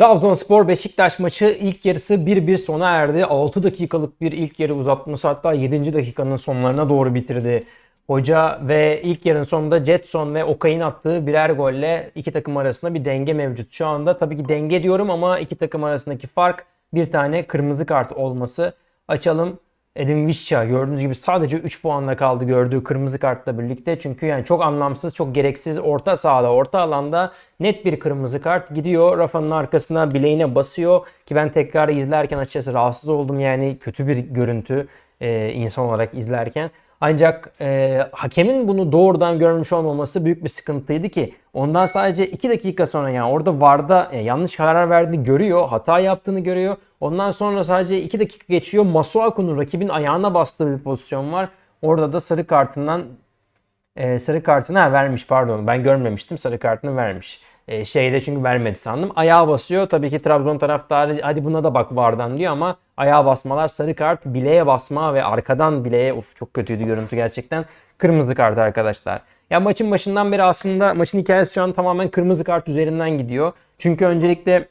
Trabzonspor Beşiktaş maçı ilk yarısı 1-1 sona erdi. 6 dakikalık bir ilk yarı uzatması hatta 7. dakikanın sonlarına doğru bitirdi. Hoca ve ilk yarının sonunda Jetson ve Okay'ın attığı birer golle iki takım arasında bir denge mevcut. Şu anda tabii ki denge diyorum ama iki takım arasındaki fark bir tane kırmızı kart olması. Açalım. Edin Visca gördüğünüz gibi sadece 3 puanla kaldı gördüğü kırmızı kartla birlikte. Çünkü yani çok anlamsız, çok gereksiz orta sahada, orta alanda net bir kırmızı kart gidiyor. Rafa'nın arkasına bileğine basıyor ki ben tekrar izlerken açıkçası rahatsız oldum. Yani kötü bir görüntü e, insan olarak izlerken. Ancak e, hakemin bunu doğrudan görmüş olmaması büyük bir sıkıntıydı ki ondan sadece 2 dakika sonra yani orada VAR'da e, yanlış karar verdiğini görüyor, hata yaptığını görüyor. Ondan sonra sadece 2 dakika geçiyor. Masuaku'nun rakibin ayağına bastığı bir pozisyon var. Orada da sarı kartından e, sarı kartını ha, vermiş pardon ben görmemiştim sarı kartını vermiş. E, şeyde çünkü vermedi sandım. Ayağa basıyor. Tabii ki Trabzon taraftarı hadi buna da bak vardan diyor ama ayağa basmalar sarı kart, bileğe basma ve arkadan bileğe uf çok kötüydü görüntü gerçekten. Kırmızı kart arkadaşlar. Ya maçın başından beri aslında maçın hikayesi şu an tamamen kırmızı kart üzerinden gidiyor. Çünkü öncelikle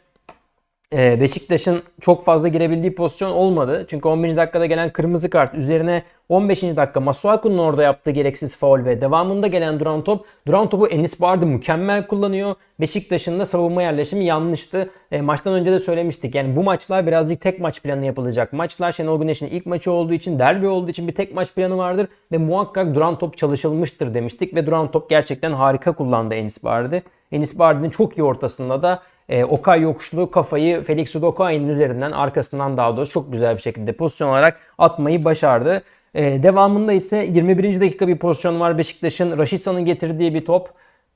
Beşiktaş'ın çok fazla girebildiği pozisyon olmadı. Çünkü 11. dakikada gelen kırmızı kart üzerine 15. dakika Masuaku'nun orada yaptığı gereksiz faul ve devamında gelen duran top. Duran topu Enis Bardı mükemmel kullanıyor. Beşiktaş'ın da savunma yerleşimi yanlıştı. E, maçtan önce de söylemiştik. Yani bu maçlar birazcık tek maç planı yapılacak. Maçlar Şenol Güneş'in ilk maçı olduğu için, derbi olduğu için bir tek maç planı vardır. Ve muhakkak duran top çalışılmıştır demiştik. Ve duran top gerçekten harika kullandı Enis Bardı. Enis Bardı'nın çok iyi ortasında da e, Okay yokuşlu kafayı Felix Udokay'ın üzerinden arkasından daha doğrusu çok güzel bir şekilde pozisyon olarak atmayı başardı. E, devamında ise 21. dakika bir pozisyon var Beşiktaş'ın Raşitsa'nın getirdiği bir top.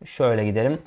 Şöyle gidelim.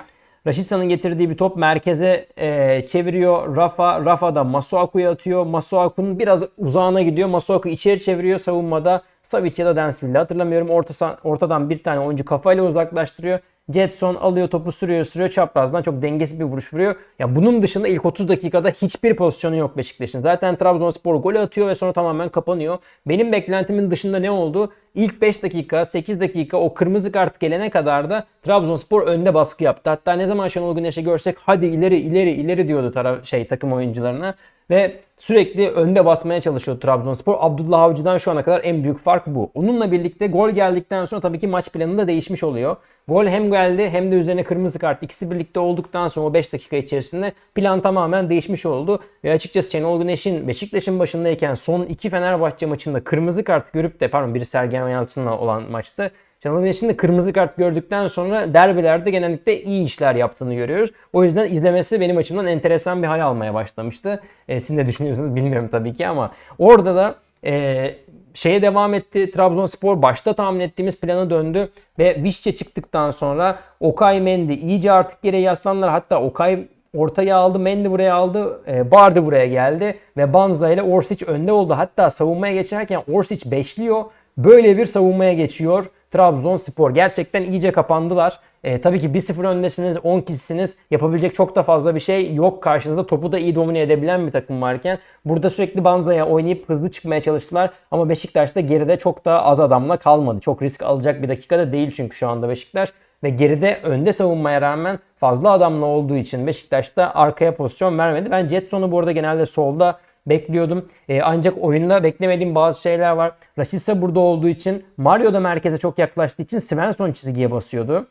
Raşitsa'nın getirdiği bir top merkeze e, çeviriyor. Rafa, Rafa da Masuaku'ya atıyor. Masuaku'nun biraz uzağına gidiyor. Masuaku içeri çeviriyor savunmada. Savic ya da Dansville'i hatırlamıyorum. Orta, ortadan bir tane oyuncu kafayla uzaklaştırıyor. Jetson alıyor topu sürüyor sürüyor çaprazdan çok dengesiz bir vuruş vuruyor. Ya bunun dışında ilk 30 dakikada hiçbir pozisyonu yok Beşiktaş'ın. Zaten Trabzonspor gol atıyor ve sonra tamamen kapanıyor. Benim beklentimin dışında ne oldu? İlk 5 dakika, 8 dakika o kırmızı kart gelene kadar da Trabzonspor önde baskı yaptı. Hatta ne zaman Şenol Güneş'i görsek hadi ileri ileri ileri diyordu taraf şey takım oyuncularına ve sürekli önde basmaya çalışıyor Trabzonspor. Abdullah Avcı'dan şu ana kadar en büyük fark bu. Onunla birlikte gol geldikten sonra tabii ki maç planı da değişmiş oluyor. Gol hem geldi hem de üzerine kırmızı kart ikisi birlikte olduktan sonra o 5 dakika içerisinde plan tamamen değişmiş oldu. Ve açıkçası Şenol Güneş'in Beşiktaş'ın başındayken son iki Fenerbahçe maçında kırmızı kart görüp de pardon biri Sergen Yalçın'la olan maçtı. Şenol Güneş'in de kırmızı kart gördükten sonra derbilerde genellikle iyi işler yaptığını görüyoruz. O yüzden izlemesi benim açımdan enteresan bir hal almaya başlamıştı. E, siz ne düşünüyorsunuz bilmiyorum tabii ki ama orada da e, şeye devam etti. Trabzonspor başta tahmin ettiğimiz plana döndü ve Vişçe çıktıktan sonra Okay Mendy iyice artık geriye yaslandılar. Hatta Okay ortaya aldı, Mendy buraya aldı, e, Bardı buraya geldi ve Banza ile Orsic önde oldu. Hatta savunmaya geçerken Orsic beşliyor. Böyle bir savunmaya geçiyor Trabzonspor. Gerçekten iyice kapandılar. E, tabii ki 1-0 öndesiniz, 10 kişisiniz. Yapabilecek çok da fazla bir şey yok. Karşınızda topu da iyi domine edebilen bir takım varken burada sürekli Banza'ya oynayıp hızlı çıkmaya çalıştılar. Ama Beşiktaş da geride çok da az adamla kalmadı. Çok risk alacak bir dakikada değil çünkü şu anda Beşiktaş. Ve geride önde savunmaya rağmen fazla adamla olduğu için Beşiktaş da arkaya pozisyon vermedi. Ben Jetson'u bu arada genelde solda bekliyordum. E, ancak oyunda beklemediğim bazı şeyler var. Rashica burada olduğu için Mario da merkeze çok yaklaştığı için Svensson çizgiye basıyordu.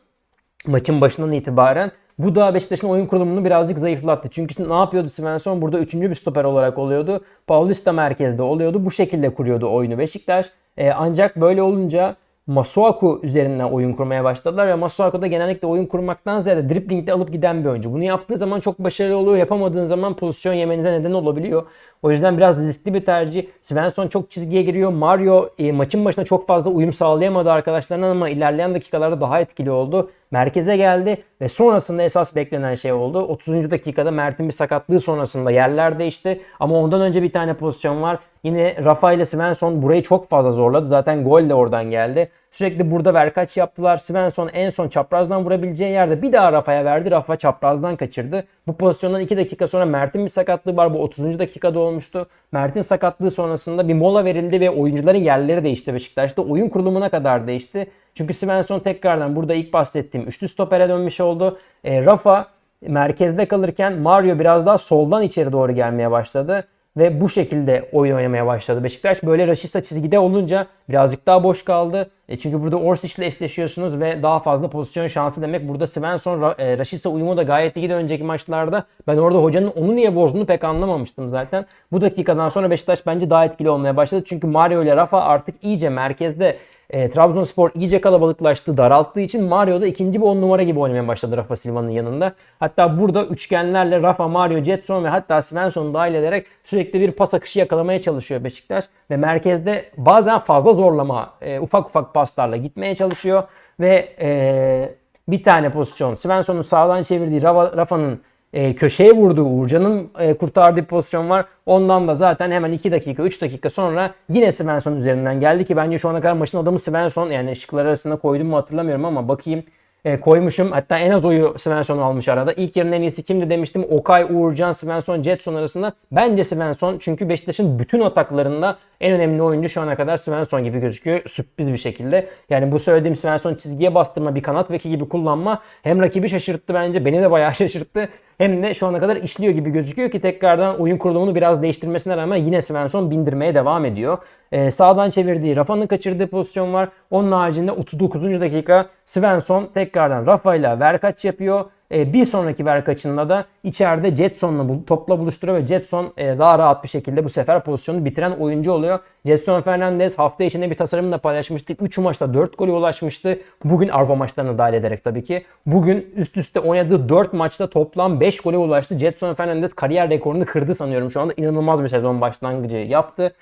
Maçın başından itibaren. Bu da Beşiktaş'ın oyun kurulumunu birazcık zayıflattı. Çünkü ne yapıyordu Svensson? Burada üçüncü bir stoper olarak oluyordu. Paulista merkezde oluyordu. Bu şekilde kuruyordu oyunu Beşiktaş. E, ancak böyle olunca Masuaku üzerinden oyun kurmaya başladılar ve Masuaku da genellikle oyun kurmaktan ziyade driplingde alıp giden bir oyuncu. Bunu yaptığı zaman çok başarılı oluyor. Yapamadığın zaman pozisyon yemenize neden olabiliyor. O yüzden biraz riskli bir tercih. Svensson çok çizgiye giriyor. Mario e, maçın başında çok fazla uyum sağlayamadı arkadaşlarına ama ilerleyen dakikalarda daha etkili oldu. Merkeze geldi ve sonrasında esas beklenen şey oldu. 30. dakikada Mert'in bir sakatlığı sonrasında yerler değişti. Ama ondan önce bir tane pozisyon var. Yine Rafa ile Svensson burayı çok fazla zorladı. Zaten gol de oradan geldi. Sürekli burada verkaç yaptılar. Svensson en son çaprazdan vurabileceği yerde bir daha Rafa'ya verdi. Rafa çaprazdan kaçırdı. Bu pozisyondan 2 dakika sonra Mert'in bir sakatlığı var. Bu 30. dakikada olmuştu. Mert'in sakatlığı sonrasında bir mola verildi ve oyuncuların yerleri değişti Beşiktaş'ta. Oyun kurulumuna kadar değişti. Çünkü Svensson tekrardan burada ilk bahsettiğim üçlü stopere dönmüş oldu. E, Rafa merkezde kalırken Mario biraz daha soldan içeri doğru gelmeye başladı ve bu şekilde oyun oynamaya başladı. Beşiktaş böyle Rashica çizgide olunca birazcık daha boş kaldı. E çünkü burada Orsic ile eşleşiyorsunuz ve daha fazla pozisyon şansı demek. Burada Svensson, Ra- e, Rashica uyumu da gayet iyiydi önceki maçlarda. Ben orada hocanın onu niye bozduğunu pek anlamamıştım zaten. Bu dakikadan sonra Beşiktaş bence daha etkili olmaya başladı. Çünkü Mario ile Rafa artık iyice merkezde e, Trabzonspor iyice kalabalıklaştı, daralttığı için Mario da ikinci bir on numara gibi oynamaya başladı Rafa Silva'nın yanında. Hatta burada üçgenlerle Rafa, Mario, Jetson ve hatta Svensson'u dahil ederek sürekli bir pas akışı yakalamaya çalışıyor Beşiktaş. Ve merkezde bazen fazla zorlama, e, ufak ufak paslarla gitmeye çalışıyor. Ve e, bir tane pozisyon Svensson'un sağdan çevirdiği Rafa- Rafa'nın e, köşeye vurduğu Uğurcan'ın e, kurtardığı pozisyon var. Ondan da zaten hemen 2 dakika 3 dakika sonra yine Svensson üzerinden geldi ki bence şu ana kadar maçın adamı Svensson. Yani şıklar arasında koydum mu hatırlamıyorum ama bakayım e, koymuşum. Hatta en az oyu Svensson almış arada. İlk yarının en iyisi kimdi demiştim. Okay, Uğurcan, Svensson, Jetson arasında. Bence Svensson çünkü Beşiktaş'ın bütün ataklarında en önemli oyuncu şu ana kadar Svensson gibi gözüküyor. Sürpriz bir şekilde. Yani bu söylediğim Svensson çizgiye bastırma bir kanat beki gibi kullanma hem rakibi şaşırttı bence. Beni de bayağı şaşırttı. Hem de şu ana kadar işliyor gibi gözüküyor ki tekrardan oyun kurulumunu biraz değiştirmesine rağmen yine Svensson bindirmeye devam ediyor. Ee, sağdan çevirdiği, Rafa'nın kaçırdığı pozisyon var. Onun haricinde 39. dakika Svensson tekrardan Rafa ile verkaç yapıyor. Ee, bir sonraki verkaçında da içeride Jetson'la topla buluşturuyor ve Jetson e, daha rahat bir şekilde bu sefer pozisyonu bitiren oyuncu oluyor. Jetson Fernandez hafta içinde bir tasarımını da paylaşmıştık. 3 maçta 4 gole ulaşmıştı. Bugün Avrupa maçlarına dahil ederek tabii ki. Bugün üst üste oynadığı 4 maçta toplam 5 gole ulaştı. Jetson Fernandez kariyer rekorunu kırdı sanıyorum şu anda. İnanılmaz bir sezon başlangıcı yaptı.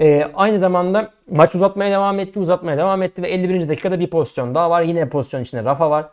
Ee, aynı zamanda maç uzatmaya devam etti, uzatmaya devam etti ve 51. dakikada bir pozisyon daha var. Yine pozisyon içinde Rafa var.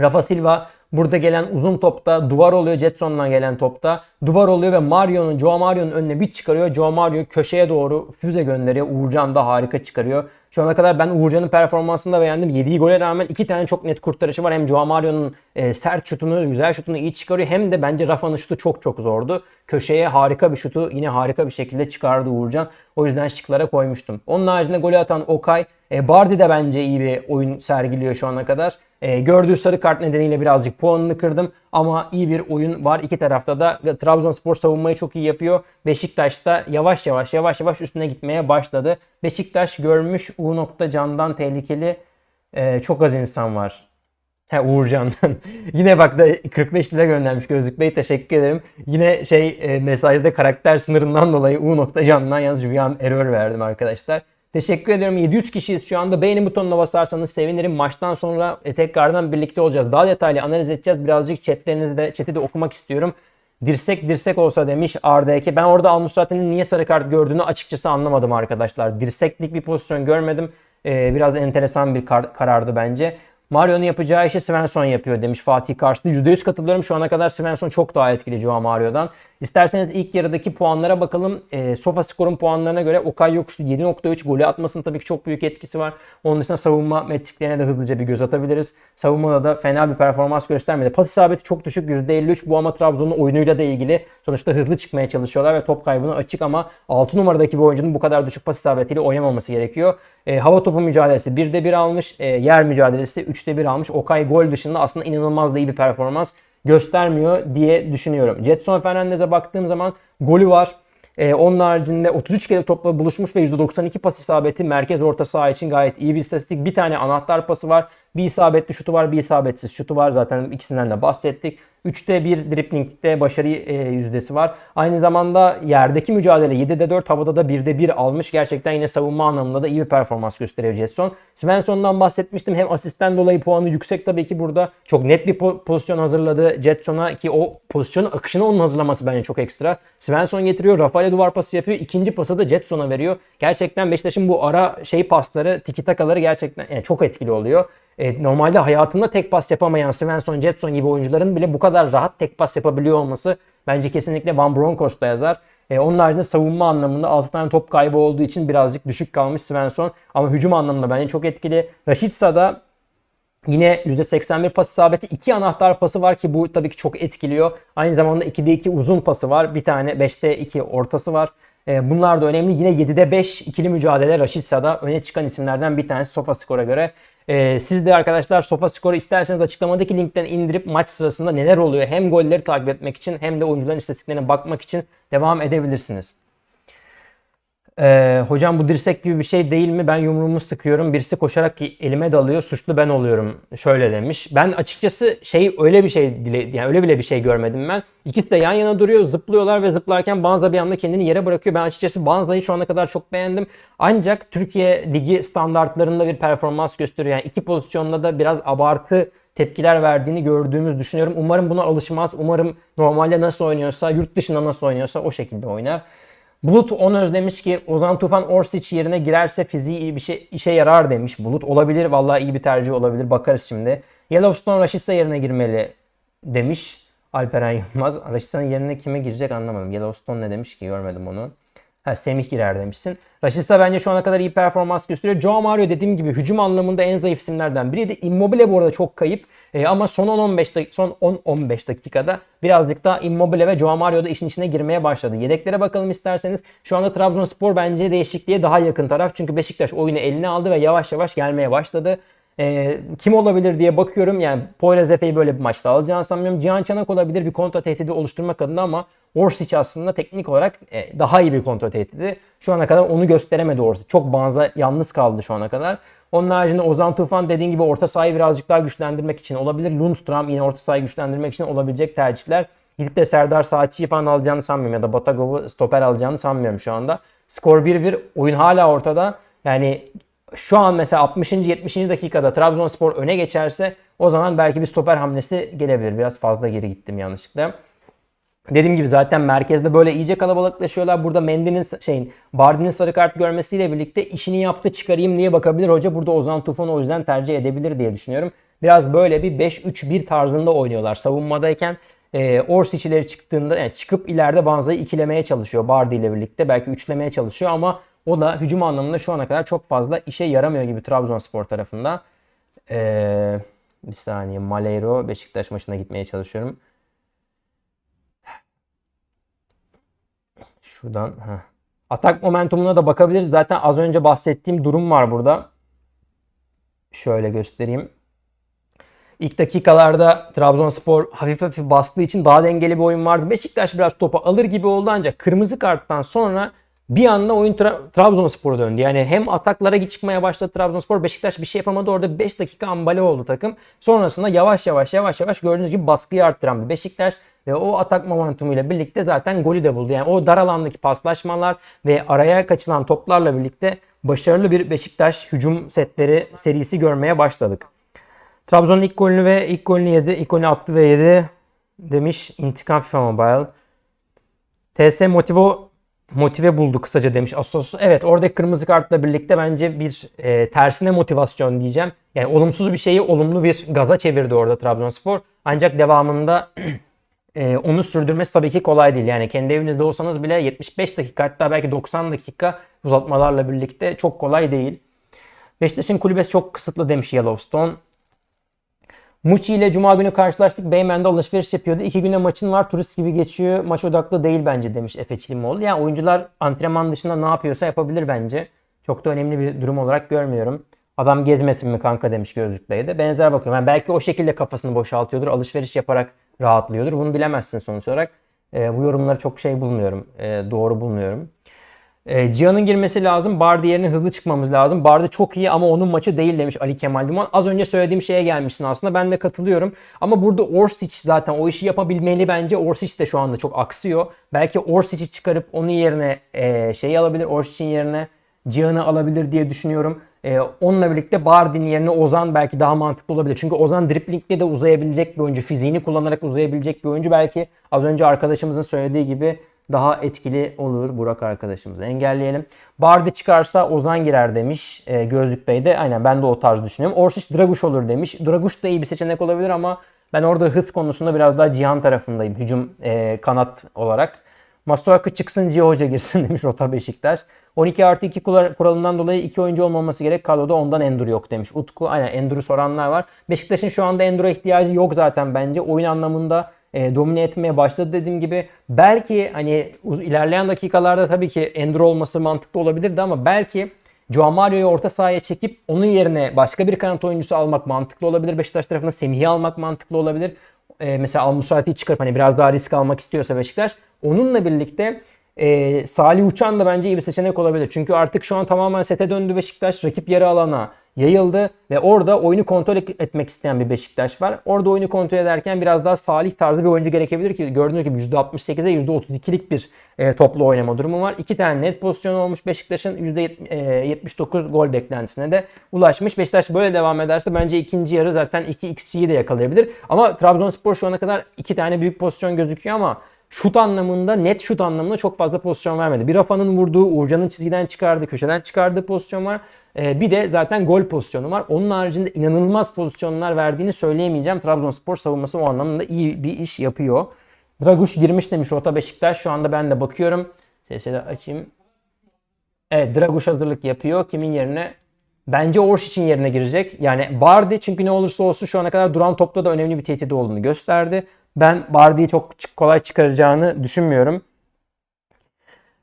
Rafa Silva burada gelen uzun topta duvar oluyor Jetson'dan gelen topta. Duvar oluyor ve Mario'nun, Joao Mario'nun önüne bir çıkarıyor. Joao Mario köşeye doğru füze gönderiyor. Uğurcan da harika çıkarıyor. Şu ana kadar ben Uğurcan'ın performansını da beğendim. Yediği gole rağmen iki tane çok net kurtarışı var. Hem Joao Mario'nun e, sert şutunu, güzel şutunu iyi çıkarıyor. Hem de bence Rafa'nın şutu çok çok zordu. Köşeye harika bir şutu yine harika bir şekilde çıkardı Uğurcan. O yüzden şıklara koymuştum. Onun haricinde golü atan Okay. E, Bardi de bence iyi bir oyun sergiliyor şu ana kadar. E, gördüğü sarı kart nedeniyle birazcık puanını kırdım. Ama iyi bir oyun var. İki tarafta da Trabzonspor savunmayı çok iyi yapıyor. Beşiktaş da yavaş yavaş yavaş yavaş üstüne gitmeye başladı. Beşiktaş görmüş U. Can'dan tehlikeli e, çok az insan var. He Uğurcan'dan. Yine bak da 45 lira göndermiş Gözlük Bey. Teşekkür ederim. Yine şey e, mesajda karakter sınırından dolayı U. Can'dan yalnız rüyam error verdim arkadaşlar. Teşekkür ediyorum. 700 kişiyiz şu anda. Beğeni butonuna basarsanız sevinirim. Maçtan sonra e, tekrardan birlikte olacağız. Daha detaylı analiz edeceğiz. Birazcık chatlerinizi de, chat'i de okumak istiyorum. Dirsek dirsek olsa demiş Arda'ya Ben orada Almusrati'nin niye sarı kart gördüğünü açıkçası anlamadım arkadaşlar. Dirseklik bir pozisyon görmedim. Ee, biraz enteresan bir kar- karardı bence. Mario'nun yapacağı işi Svensson yapıyor demiş Fatih Karşılı. %100 katılıyorum. Şu ana kadar Svensson çok daha etkili Joao Mario'dan. İsterseniz ilk yarıdaki puanlara bakalım. E, Sofa Skor'un puanlarına göre Okay Yokuşlu 7.3 golü atmasının tabii ki çok büyük etkisi var. Onun dışında savunma metriklerine de hızlıca bir göz atabiliriz. Savunmada da fena bir performans göstermedi. Pas isabeti çok düşük %53. Bu ama Trabzon'un oyunuyla da ilgili. Sonuçta hızlı çıkmaya çalışıyorlar ve top kaybını açık ama 6 numaradaki bir oyuncunun bu kadar düşük pas isabetiyle oynamaması gerekiyor. E, hava topu mücadelesi 1'de 1 almış. E, yer mücadelesi 3'te 1 almış. Okay gol dışında aslında inanılmaz da iyi bir performans göstermiyor diye düşünüyorum. Jetson Fernandez'e baktığım zaman golü var. Ee, onun haricinde 33 kere topla buluşmuş ve %92 pas isabeti merkez orta saha için gayet iyi bir istatistik. Bir tane anahtar pası var. Bir isabetli şutu var, bir isabetsiz şutu var. Zaten ikisinden de bahsettik. 3'te 1 driplingde başarı e, yüzdesi var. Aynı zamanda yerdeki mücadele 7'de 4 havada da 1'de 1 almış. Gerçekten yine savunma anlamında da iyi bir performans gösteriyor Jetson. Svensson'dan bahsetmiştim. Hem asisten dolayı puanı yüksek tabii ki burada. Çok net bir po- pozisyon hazırladı Jetson'a ki o pozisyonun akışını onun hazırlaması bence çok ekstra. Svensson getiriyor. Rafael duvar pası yapıyor. İkinci pası da Jetson'a veriyor. Gerçekten Beşiktaş'ın bu ara şey pasları, tiki takaları gerçekten yani çok etkili oluyor. E, normalde hayatında tek pas yapamayan Svensson, Jetson gibi oyuncuların bile bu kadar rahat tek pas yapabiliyor olması bence kesinlikle Van Bronckhorst'a yazar. E, onun haricinde savunma anlamında 6 tane top kaybı olduğu için birazcık düşük kalmış Svensson. Ama hücum anlamında bence çok etkili. Rashica da Yine %81 pas isabeti. iki anahtar pası var ki bu tabii ki çok etkiliyor. Aynı zamanda 2'de 2 uzun pası var. Bir tane 5'te 2 ortası var. E, bunlar da önemli. Yine 7'de 5 ikili mücadele Rashica'da öne çıkan isimlerden bir tanesi Sofa Skor'a göre. Ee, siz de arkadaşlar SofaScore'u isterseniz açıklamadaki linkten indirip maç sırasında neler oluyor hem golleri takip etmek için hem de oyuncuların istatistiklerine bakmak için devam edebilirsiniz. Ee, hocam bu dirsek gibi bir şey değil mi? Ben yumruğumu sıkıyorum. Birisi koşarak elime dalıyor. Suçlu ben oluyorum. Şöyle demiş. Ben açıkçası şey öyle bir şey dile, yani öyle bile bir şey görmedim ben. İkisi de yan yana duruyor. Zıplıyorlar ve zıplarken Banza bir anda kendini yere bırakıyor. Ben açıkçası Banza'yı şu ana kadar çok beğendim. Ancak Türkiye Ligi standartlarında bir performans gösteriyor. Yani iki pozisyonda da biraz abartı tepkiler verdiğini gördüğümüz düşünüyorum. Umarım buna alışmaz. Umarım normalde nasıl oynuyorsa, yurt dışında nasıl oynuyorsa o şekilde oynar. Bulut Onöz demiş ki Ozan Tufan Orsic yerine girerse fiziği iyi bir şey işe yarar demiş. Bulut olabilir. Vallahi iyi bir tercih olabilir. Bakarız şimdi. Yellowstone Raşitsa yerine girmeli demiş. Alperen Yılmaz. Raşitsa'nın yerine kime girecek anlamadım. Yellowstone ne demiş ki görmedim onu. Ha Semih girer demişsin. Raşitsa bence şu ana kadar iyi performans gösteriyor. Joao Mario dediğim gibi hücum anlamında en zayıf isimlerden biriydi. Immobile bu arada çok kayıp. E, ama son 10-15 dakika, son 10-15 dakikada birazcık daha Immobile ve Joao Mario da işin içine girmeye başladı. Yedeklere bakalım isterseniz. Şu anda Trabzonspor bence değişikliğe daha yakın taraf. Çünkü Beşiktaş oyunu eline aldı ve yavaş yavaş gelmeye başladı. E, kim olabilir diye bakıyorum. Yani Poyraz böyle bir maçta alacağını sanmıyorum. Cihan Çanak olabilir bir kontra tehdidi oluşturmak adına ama Orsic aslında teknik olarak e, daha iyi bir kontra tehdidi. Şu ana kadar onu gösteremedi Orsic. Çok banza yalnız kaldı şu ana kadar. Onun haricinde Ozan Tufan dediğin gibi orta sahayı birazcık daha güçlendirmek için olabilir. Lundstram yine orta sahayı güçlendirmek için olabilecek tercihler. Gidip de Serdar Saatçı'yı falan alacağını sanmıyorum ya da Batagov'u stoper alacağını sanmıyorum şu anda. Skor 1-1. Oyun hala ortada. Yani şu an mesela 60. 70. dakikada Trabzonspor öne geçerse o zaman belki bir stoper hamlesi gelebilir. Biraz fazla geri gittim yanlışlıkla. Dediğim gibi zaten merkezde böyle iyice kalabalıklaşıyorlar. Burada Mendy'nin şeyin Bardi'nin sarı kart görmesiyle birlikte işini yaptı çıkarayım diye bakabilir hoca. Burada Ozan Tufan o yüzden tercih edebilir diye düşünüyorum. Biraz böyle bir 5-3-1 tarzında oynuyorlar savunmadayken. E, Orsic'leri çıktığında yani çıkıp ileride Banza'yı ikilemeye çalışıyor Bardi ile birlikte. Belki üçlemeye çalışıyor ama o da hücum anlamında şu ana kadar çok fazla işe yaramıyor gibi Trabzonspor tarafında. Ee, bir saniye Malero Beşiktaş maçına gitmeye çalışıyorum. Şuradan. Heh. Atak momentumuna da bakabiliriz. Zaten az önce bahsettiğim durum var burada. Şöyle göstereyim. İlk dakikalarda Trabzonspor hafif hafif bastığı için daha dengeli bir oyun vardı. Beşiktaş biraz topu alır gibi oldu ancak kırmızı karttan sonra bir anda oyun Tra- Trabzonspor'a döndü. Yani hem ataklara çıkmaya başladı Trabzonspor. Beşiktaş bir şey yapamadı. Orada 5 dakika ambale oldu takım. Sonrasında yavaş yavaş yavaş yavaş gördüğünüz gibi baskıyı arttıran bir Beşiktaş ve o atak momentumuyla birlikte zaten golü de buldu. Yani o dar alandaki paslaşmalar ve araya kaçılan toplarla birlikte başarılı bir Beşiktaş hücum setleri serisi görmeye başladık. Trabzon'un ilk golünü ve ilk golünü yedi. İlk golünü attı ve yedi demiş İntikam FIFA Mobile. TS Motivo motive buldu kısaca demiş Asos. Evet oradaki kırmızı kartla birlikte bence bir e, tersine motivasyon diyeceğim. Yani olumsuz bir şeyi olumlu bir gaza çevirdi orada Trabzonspor. Ancak devamında e, onu sürdürmesi tabii ki kolay değil. Yani kendi evinizde olsanız bile 75 dakika hatta belki 90 dakika uzatmalarla birlikte çok kolay değil. Beşiktaş'ın kulübesi çok kısıtlı demiş Yellowstone. Muçi ile Cuma günü karşılaştık. Beymen'de alışveriş yapıyordu. İki güne maçın var. Turist gibi geçiyor. Maç odaklı değil bence demiş Efe Çilimoğlu. Yani oyuncular antrenman dışında ne yapıyorsa yapabilir bence. Çok da önemli bir durum olarak görmüyorum. Adam gezmesin mi kanka demiş gözlükleri de. Benzer bakıyorum. Yani belki o şekilde kafasını boşaltıyordur. Alışveriş yaparak rahatlıyordur. Bunu bilemezsin sonuç olarak. E, bu yorumları çok şey bulmuyorum. E, doğru bulmuyorum. E, Cihan'ın girmesi lazım. Bardi yerine hızlı çıkmamız lazım. Bardi çok iyi ama onun maçı değil demiş Ali Kemal Duman. Az önce söylediğim şeye gelmişsin aslında. Ben de katılıyorum. Ama burada Orsic zaten o işi yapabilmeli bence. Orsic de şu anda çok aksıyor. Belki Orsic'i çıkarıp onun yerine e, şeyi alabilir. Orsic'in yerine Cihan'ı alabilir diye düşünüyorum. E, onunla birlikte Bardi'nin yerine Ozan belki daha mantıklı olabilir. Çünkü Ozan driplingle de uzayabilecek bir oyuncu. Fiziğini kullanarak uzayabilecek bir oyuncu. Belki az önce arkadaşımızın söylediği gibi daha etkili olur Burak arkadaşımızı engelleyelim. Bardi çıkarsa Ozan girer demiş e, Gözlük Bey de. Aynen ben de o tarz düşünüyorum. Orsic Draguş olur demiş. Draguş da iyi bir seçenek olabilir ama ben orada hız konusunda biraz daha Cihan tarafındayım. Hücum e, kanat olarak. Masuaku çıksın Cihan Hoca girsin demiş Rota Beşiktaş. 12 artı 2 kuralından dolayı iki oyuncu olmaması gerek. Kadroda ondan Endur yok demiş. Utku aynen Endur'u soranlar var. Beşiktaş'ın şu anda Endur'a ihtiyacı yok zaten bence. Oyun anlamında e, domine etmeye başladı dediğim gibi. Belki hani ilerleyen dakikalarda tabii ki Endur olması mantıklı olabilirdi ama belki Joao Mario'yu orta sahaya çekip onun yerine başka bir kanat oyuncusu almak mantıklı olabilir. Beşiktaş tarafında Semih'i almak mantıklı olabilir. Ee, mesela Al Musati'yi çıkarıp hani biraz daha risk almak istiyorsa Beşiktaş. Onunla birlikte e, Salih Uçan da bence iyi bir seçenek olabilir. Çünkü artık şu an tamamen sete döndü Beşiktaş. Rakip yarı alana yayıldı ve orada oyunu kontrol et- etmek isteyen bir Beşiktaş var. Orada oyunu kontrol ederken biraz daha Salih tarzı bir oyuncu gerekebilir ki gördüğünüz gibi %68'e %32'lik bir e, toplu oynama durumu var. İki tane net pozisyon olmuş Beşiktaş'ın %79 gol beklentisine de ulaşmış. Beşiktaş böyle devam ederse bence ikinci yarı zaten 2xG'yi de yakalayabilir. Ama Trabzonspor şu ana kadar iki tane büyük pozisyon gözüküyor ama şut anlamında net şut anlamında çok fazla pozisyon vermedi. Bir Rafa'nın vurduğu, Uğurcan'ın çizgiden çıkardığı, köşeden çıkardığı pozisyon var. Ee, bir de zaten gol pozisyonu var. Onun haricinde inanılmaz pozisyonlar verdiğini söyleyemeyeceğim. Trabzonspor savunması o anlamda iyi bir iş yapıyor. Draguş girmiş demiş Rota Beşiktaş. Şu anda ben de bakıyorum. Sesi açayım. Evet Draguş hazırlık yapıyor. Kimin yerine? Bence Orşiç'in yerine girecek. Yani Bardi çünkü ne olursa olsun şu ana kadar duran topta da önemli bir tehdit olduğunu gösterdi. Ben Bardi'yi çok kolay çıkaracağını düşünmüyorum.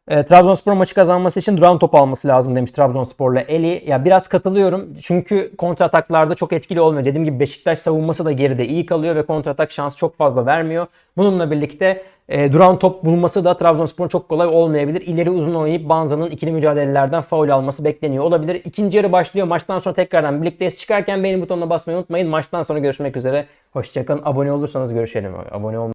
E, Trabzonspor maçı kazanması için duran top alması lazım demiş Trabzonspor'la Eli. Ya biraz katılıyorum. Çünkü kontra ataklarda çok etkili olmuyor. Dediğim gibi Beşiktaş savunması da geride iyi kalıyor ve kontra atak şansı çok fazla vermiyor. Bununla birlikte e, duran top bulması da Trabzonspor'un çok kolay olmayabilir. İleri uzun oynayıp Banza'nın ikili mücadelelerden faul alması bekleniyor olabilir. İkinci yarı başlıyor. Maçtan sonra tekrardan birlikteyiz. Çıkarken beğeni butonuna basmayı unutmayın. Maçtan sonra görüşmek üzere. Hoşçakalın. Abone olursanız görüşelim. Abone olmayı